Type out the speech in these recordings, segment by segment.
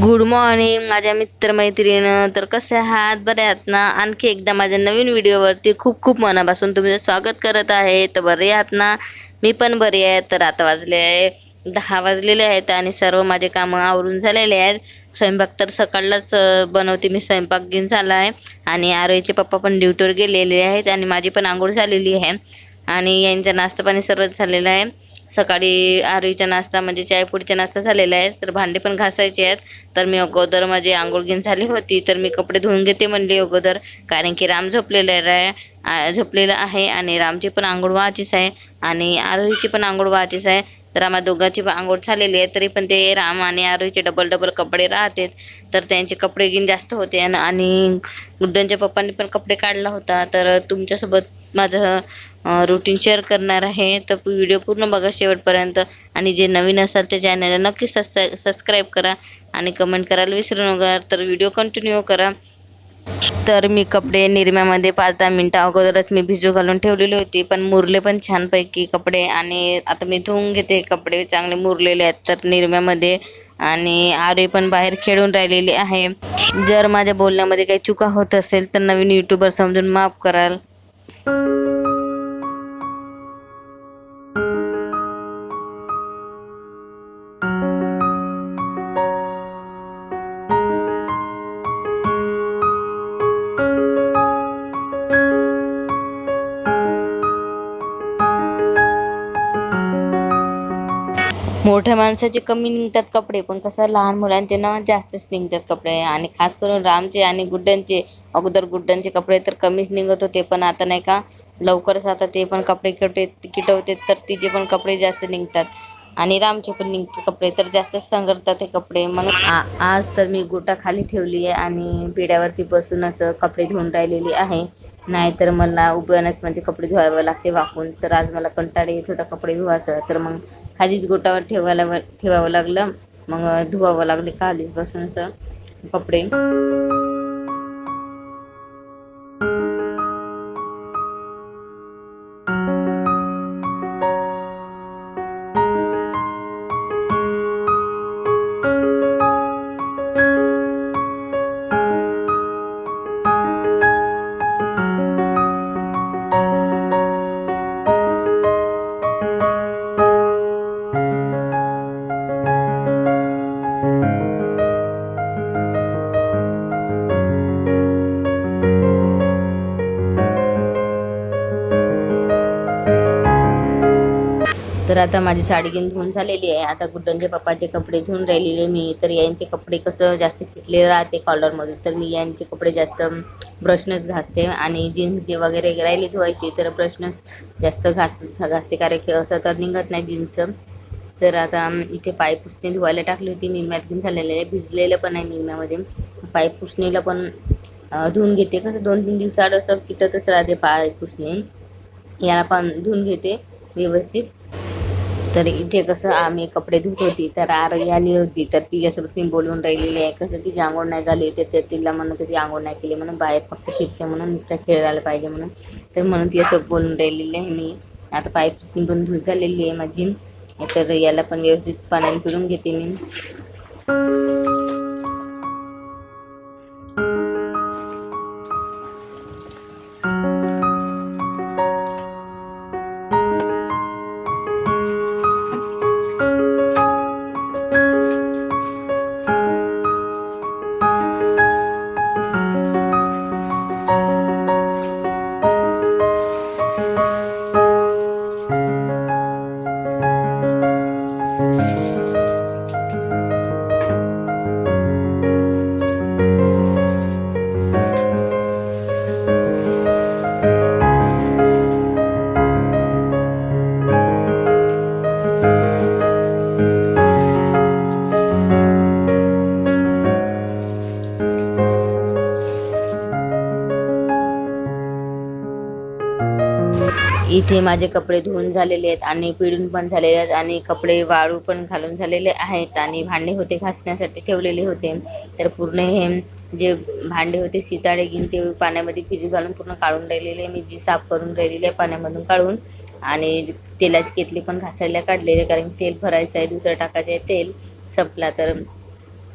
Good morning माझ्या मित्रमैत्रिणं तर कसे आहात? बरे आहात ना? आणखी एकदा माझ्या नवीन व्हिडिओवरती खूप खूप मनापासून तुमचं स्वागत करत आहे. तर बरे आहात ना? मी पण बरी आहे. तर आता वाजले आहे दहा वाजलेले आहेत आणि सर्व माझे कामं आवरून झालेले आहेत. स्वयंपाक तर सकाळलाच बनवते मी. स्वयंपाक घेऊन झाला आहे. आणि आरोहीचे पप्पा पण ड्युटीवर गेलेले आहेत आणि माझी पण आंघोळ झालेली आहे. आणि यांचा नाश्ता पाणी सर्वच झालेला आहे. सकाळी आरोहीचा नाश्ता म्हणजे चायपुडीचा नाश्ता झालेला आहे. तर भांडे पण घासायचे आहेत. तर मी अगोदर माझी आंघोळ घेऊन झाली होती. तर मी कपडे धुवून घेते म्हणले अगोदर. कारण की राम झोपलेला आहे. आ- झोपलेला आहे आणि रामची पण आंघोळ व्हायचीच आहे आणि आरोहीची पण आंघोळ व्हायचीच आहे. तर आम्हा दोघांची पण आंघोळ झालेली आहे. तरी पण ते राम आणि आरोहीचे डबल डबल कपडे राहतात. तर त्यांचे कपडे घेऊन जास्त होते आणि- आणि गुड्डनच्या पप्पांनी पण कपडे काढला होता. तर तुमच्यासोबत माझं रुटीन शेअर करणार आहे. तर व्हिडिओ पूर्ण बघा शेवटपर्यंत. आणि जे नवीन असाल त्या चॅनलला नक्की सबस्क्राय सबस्क्राईब करा. आणि कमेंट करायला विसरू नका. तर व्हिडिओ कंटिन्यू करा. तर मी कपडे निरम्यामध्ये पाच दहा मिनटं अगोदरच मी भिजू घालून ठेवलेली होती. पण मुरले पण छानपैकी कपडे. आणि आता मी धुवून घेते कपडे. चांगले मुरलेले आहेत तर निरम्यामध्ये. आणि आरे पण बाहेर खेळून राहिलेली आहे. जर माझ्या बोलण्यामध्ये काही चुका होत असेल तर नवीन यूट्यूबर समजून माफ कराल. मोठ्या माणसाचे कमी निघतात कपडे पण कसं लहान मुलांचे ना जास्तच निघतात कपडे. आणि खास करून रामचे आणि गुड्ड्यांचे अगोदर गुड्ड्यांचे कपडे तर कमीच निघत होते पण आता नाही का लवकरच आता ते पण कपडे किटे किटवते तर तिचे पण कपडे जास्त निघतात. आणि रामचे पण निघते कपडे तर जास्तच संगरतात हे कपडे. म्हणून आ- आज तर मी गोटा खाली ठेवली आहे आणि पिढ्यावरती बसूनच कपडे धुवून राहिलेली आहे. नाहीतर मला उभ्यानंच म्हणजे कपडे धुवावे लागते वाकून. तर आज मला कंटाळा येत होता कपडे धुवायचं. तर मग खालीच गोटावर ठेवायला ठेवावं लागलं. मग धुवावं लागले खालीच बसून कपडे. तर आता माझी साडी घेऊन धुवून झालेली आहे. आता गुड्डनचे पप्पाचे कपडे धुवून राहिलेले मी. तर यांचे कपडे कसं जास्त फिटले राहते कॉलरमध्ये तर मी यांचे कपडे जास्त ब्रशनच घासते आणि जीन्स वगैरे राहिली धुवायची तर ब्रशनच जास्त घास घासते. कारण की असं तर निघत नाही जीन्सचं. तर आता इथे पाय पुसणे धुवायला टाकली होती. निम्यात घेऊन झालेले आहे. भिजलेलं पण आहे निम्यामध्ये पाय पुसणीला पण धुवून घेते. कसं दोन तीन दिवसाआड असं किटतच राहते पाय पुसणे. याला पण धुवून घेते व्यवस्थित. तर इथे कसं आम्ही कपडे धुत होती तर आरोग्य आली होती तर तिच्यासोबत मी बोलून राहिलेली आहे. कसं तिची आंघोळ नाही झाली तर तिला म्हणत होती आंघोळ नाही केली म्हणून बाहेर फक्त फिरते म्हणून नुसतं खेळायला पाहिजे म्हणून. तर म्हणून तिच्यासोबत बोलून राहिलेली आहे. मी आता पाईप पुसणी पण धुत झालेली आहे माझी. तर याला पण व्यवस्थित पाण्याने पिळून घेते मी. इथे माझे कपडे धुवून झालेले आहेत आणि पिळून पण झालेले आहेत आणि कपडे वाळू पण घालून झालेले आहेत आणि भांडे होते घासण्यासाठी ठेवलेले होते. तर पूर्ण हे जे भांडे होते सीताळे घेऊन ते पाण्यामध्ये भिजू घालून पूर्ण काढून राहिलेले मी जी साफ करून राहिलेली आहे पाण्यामधून काढून. आणि तेलाची केतली पण घासायला काढलेली आहे कारण तेल भरायचं आहे दुसरं टाकायचं आहे तेल संपला तर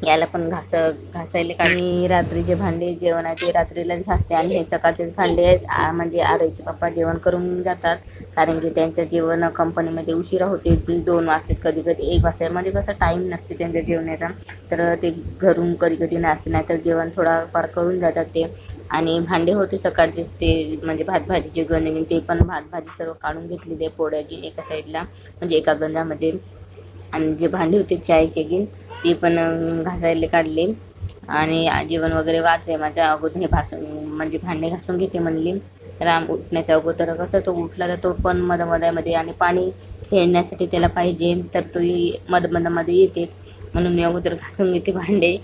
याला पण घास घासायला आणि रात्रीचे भांडे जेवणाचे रात्रीलाच घासते आणि हे सकाळचेच भांडे आहेत म्हणजे आरोईचे पप्पा जेवण करून जातात. कारण की त्यांचं जेवण कंपनीमध्ये उशिरा होते. दोन वाजते कधी कधी एक वाजता म्हणजे कसं टाईम नसते त्यांच्या जेवणाचा तर ते घरून कधी कधी नसते नाही तर जेवण थोडाफार करून जातात ते. आणि भांडे होते सकाळचेच ते म्हणजे भात भाजीचे गंज ते पण भात भाजी सर्व काढून घेतलेली आहे पोळ्याची एका साईडला म्हणजे एका गंजामध्ये. आणि जे भांडे होते चायचे गिन ते पण घासायला काढले. आणि जेवण वगैरे वाचले माझ्या अगोदर हे भासून म्हणजे भांडे घासून घेते म्हणली. राम उठण्याच्या अगोदर कसं तो उठला तर तो पण मधामधामध्ये आणि पाणी खेळण्यासाठी त्याला पाहिजे तर तो मध मधामध्ये येते. म्हणून मी अगोदर घासून घेते भांडे.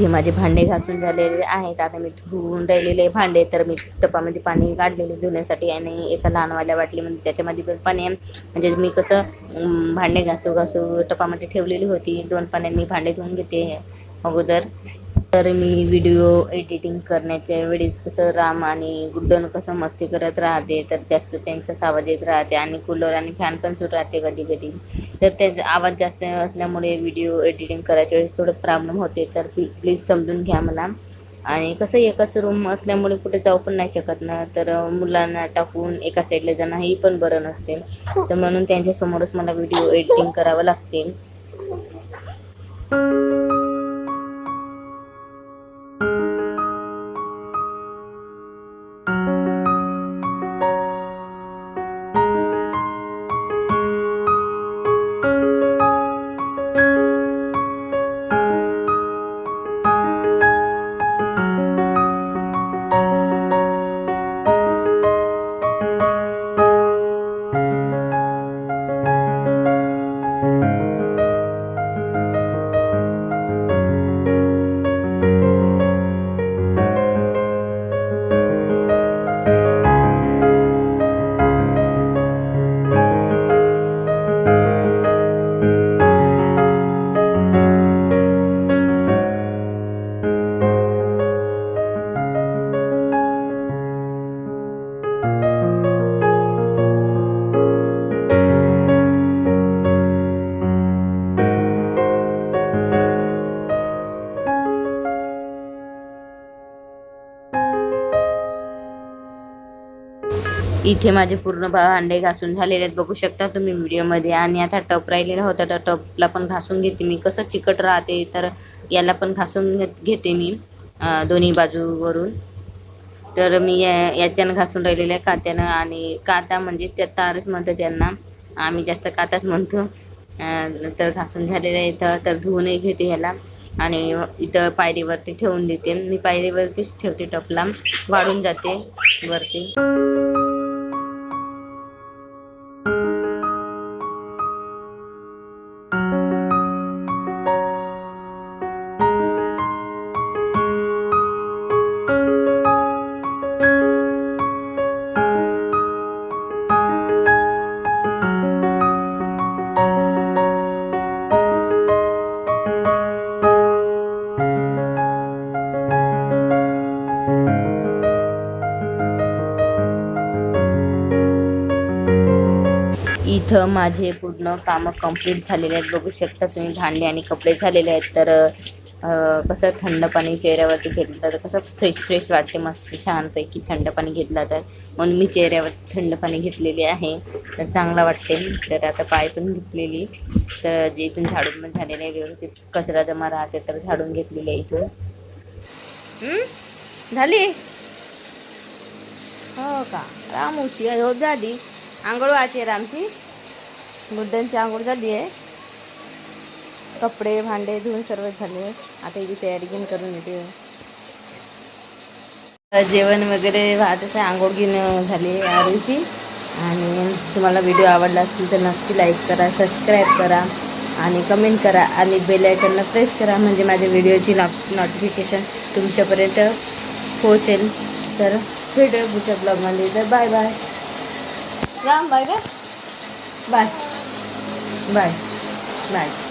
इथे माझे भांडे घासून झालेले आहेत. आता मी धुवून राहिलेले भांडे. तर मी टपामध्ये पाणी काढलेले धुण्यासाठी आणि एका लहानवाल्या म्हणजे त्याच्यामध्ये पण पाणी आहे. म्हणजे मी कसं भांडे घासू घासू टपामध्ये ठेवलेली होती. दोन पाण्याने मी भांडे धुवून घेते अगोदर. तर मी व्हिडिओ एडिटिंग करण्याच्या वेळेस कसं राम आणि गुड्डन कसं मस्ती करत राहते तर जास्त त्यांचाच आवाज येत राहते आणि कूलर आणि फॅन पण सुरू राहते कधी कधी तर त्याचा आवाज जास्त असल्यामुळे व्हिडिओ एडिटिंग करायच्या वेळेस थोडं प्रॉब्लेम होते तर प्लीज समजून घ्या मला. आणि कसं एकच रूम असल्यामुळे कुठे जाऊ पण नाही शकत ना तर मुलांना टाकून एका साईडला जाणं ही पण बरं नसते. तर म्हणून त्यांच्यासमोरच मला व्हिडिओ एडिटिंग करावं लागते. इथे माझे पूर्ण अंडे घासून झालेले आहेत. बघू शकता तुम्ही व्हिडिओमध्ये. आणि आता टप राहिलेला होता तर टपला पण घासून घेते मी. कसं चिकट राहते तर याला पण घासून घेत- घेते मी दोन्ही बाजूवरून. तर मी या- याच्यानं घासून राहिलेल्या कात्यानं. आणि काता म्हणजे त्या तारच म्हणतो त्यांना. आम्ही जास्त काताच म्हणतो. तर घासून झालेलं आहे इथं. तर धुवूनही घेते ह्याला. आणि इथं पायरीवरती ठेवून देते. मी पायरीवरतीच ठेवते टपला. वाढून जाते वरती. इथं माझे पूर्ण कामं कंप्लीट झालेले आहेत. बघू शकता तुम्ही भांडे आणि कपडे झालेले आहेत. तर कसं थंड पाणी चेहऱ्यावरती घेतलं तर कसं फ्रेश फ्रेश वाटते. मस्त छानपैकी थंड पाणी घेतलं तर. म्हणून मी चेहऱ्यावर थंड पाणी घेतलेले आहे. तर चांगला वाटते. तर आता पाय पण घेतलेली तर जे इथून झाडून पण झालेले आहे व्यवस्थित कचरा जमा राहते तर झाडून घेतलेली आहे इथून. झाली? हो का? रामूची हो झाली. आंघोळ वाचे आहे रामची? बुड्डांची आंघोळ झाली आहे. कपडे भांडे धुवून सर्व झाले. आता हिची तयारी घेऊन करून येते. जेवण वगैरे असं आंघोळ घेऊन झाली आरूची. आणि तुम्हाला व्हिडिओ आवडला असेल तर नक्की लाईक करा सबस्क्राईब करा. आणि कमेंट करा. आणि बेल आयकनला प्रेस करा. म्हणजे माझ्या व्हिडिओची नॉट नोटिफिकेशन तुमच्यापर्यंत पोहोचेल. तर भेटूया पुढच्या ब्लॉगमध्ये तर बाय बाय राम बाय का बाय बाय बाय